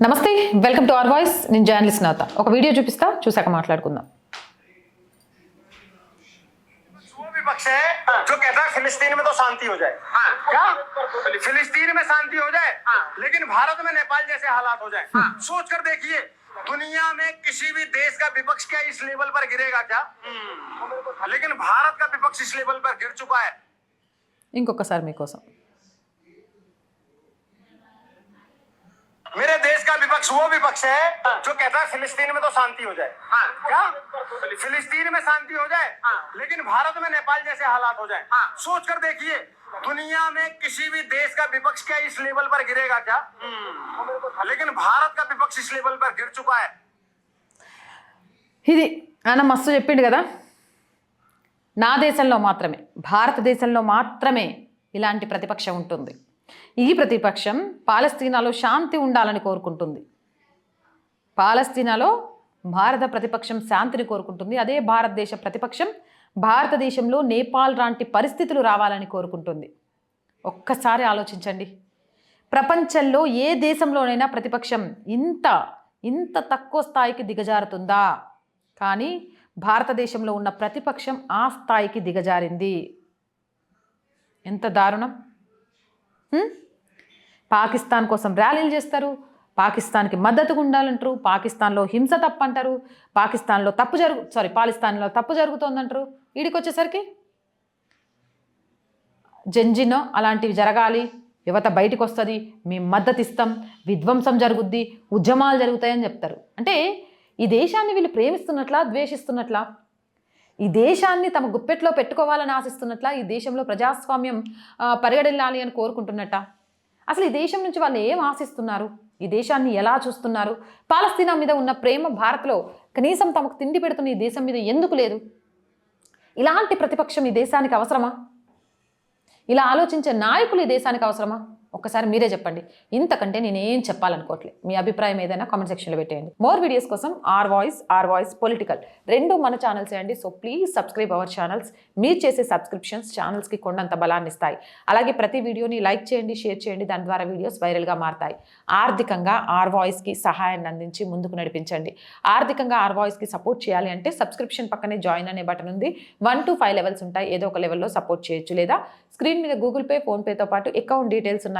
నమస్తే welcome to our voice నేను journalist నవత ఒక వీడియో చూపిస్తా చూసాక మాట్లాడుకుందాం वो विपक्ष है जो कहता है फिलिस्तीन में तो शांति हो जाए क्या फिलिस्तीन में शांति हो जाए लेकिन भारत में नेपाल जैसे हालात हो जाए सोच कर देखिए दुनिया में किसी भी देश का विपक्ष क्या इस लेवल पर गिरेगा क्या लेकिन भारत का विपक्ष इस लेवल पर गिर चुका है ఇంకొకసారి మీకోసం मेरे देश का विपक्ष वो विपक्ष है जो कहता है फिलिस्तीन में तो शांति हो जाए क्या फिलिस्तीन में शांति हो जाए लेकिन भारत में नेपाल जैसे हालात हो जाए सोच कर देखिए दुनिया में किसी भी देश का विपक्ष क्या इस लेवल पर गिरेगा क्या लेकिन भारत का विपक्ष इस लेवल पर गिर चुका है ఇది ఆయన మస్తు చెప్పిండు కదా నా దేశంలో మాత్రమే భారతదేశంలో మాత్రమే ఇలాంటి ప్రతిపక్షం ఉంటుంది ఈ ప్రతిపక్షం పాలస్తీనాలో శాంతి ఉండాలని కోరుకుంటుంది. పాలస్తీనాలో భారత ప్రతిపక్షం శాంతిని కోరుకుంటుంది. అదే భారతదేశ ప్రతిపక్షం భారతదేశంలో నేపాల్ లాంటి పరిస్థితులు రావాలని కోరుకుంటుంది. ఒక్కసారి ఆలోచించండి. ప్రపంచంలో ఏ దేశంలోనైనా ప్రతిపక్షం ఇంత ఇంత తక్కువ స్థాయికి దిగజారుతుందా? కానీ భారతదేశంలో ఉన్న ప్రతిపక్షం ఆ స్థాయికి దిగజారింది. ఎంత దారుణం! పాకిస్తాన్ కోసం ర్యాలీలు చేస్తారు. పాకిస్తాన్కి మద్దతుగా ఉండాలంటారు. పాకిస్తాన్లో హింస తప్పు అంటారు పాకిస్తాన్లో తప్పు జరుగు సారీ పాకిస్తాన్లో తప్పు జరుగుతోందంటారు. వీడికి వచ్చేసరికి జంజినో అలాంటివి జరగాలి. యువత బయటకు వస్తుంది మేము మద్దతు ఇస్తాం విధ్వంసం జరుగుద్ది. ఉద్యమాలు జరుగుతాయని చెప్తారు. అంటే ఈ దేశాన్ని వీళ్ళు ప్రేమిస్తున్నట్లా ద్వేషిస్తున్నట్లా ఈ దేశాన్ని తమ గుప్పెట్లో పెట్టుకోవాలని ఆశిస్తున్నట్ల ఈ దేశంలో ప్రజాస్వామ్యం ఆ, పరిగెడెళ్ళాలి అని కోరుకుంటున్నట్ట? అసలు ఈ దేశం నుంచి వాళ్ళు ఏం ఆశిస్తున్నారు? ఈ దేశాన్ని ఎలా చూస్తున్నారు? పాలస్తీనా మీద ఉన్న ప్రేమ భారత్లో కనీసం తమకు తిండి పెడుతున్న ఈ దేశం మీద ఎందుకు లేదు? ఇలాంటి ప్రతిపక్షం ఈ దేశానికి అవసరమా? ఇలా ఆలోచించే నాయకులు ఈ దేశానికి అవసరమా? ఒక్కసారి మీరే చెప్పండి. ఇంతకంటే నేనేం చెప్పాలనుకోవట్లేదు. మీ అభిప్రాయం ఏదైనా కామెంట్ సెక్షన్లో పెట్టేయండి. మోర్ వీడియోస్ కోసం R Voice R Voice political రెండు మన ఛానల్స్ అండి. So please subscribe our channels మీరు చేసే సబ్స్క్రిప్షన్స్ ఛానల్స్కి కొండంత బలాన్ని ఇస్తాయి. అలాగే ప్రతి వీడియోని లైక్ చేయండి షేర్ చేయండి. దాని ద్వారా వీడియోస్ వైరల్గా మారతాయి. ఆర్థికంగా ఆర్ వాయిస్కి సహాయాన్ని అందించి ముందుకు నడిపించండి. ఆర్థికంగా ఆర్ వాయిస్కి సపోర్ట్ చేయాలి అంటే సబ్స్క్రిప్షన్ పక్కనే జాయిన్ అనే బటన్ ఉంది. వన్ టు ఫైవ్ లెవెల్స్ ఉంటాయి. ఏదో ఒక లెవెల్లో సపోర్ట్ చేయొచ్చు. లేదా స్క్రీన్ మీద గూగుల్ పే ఫోన్పేతో పాటు అకౌంట్ డీటెయిల్స్ ఉన్నాయి.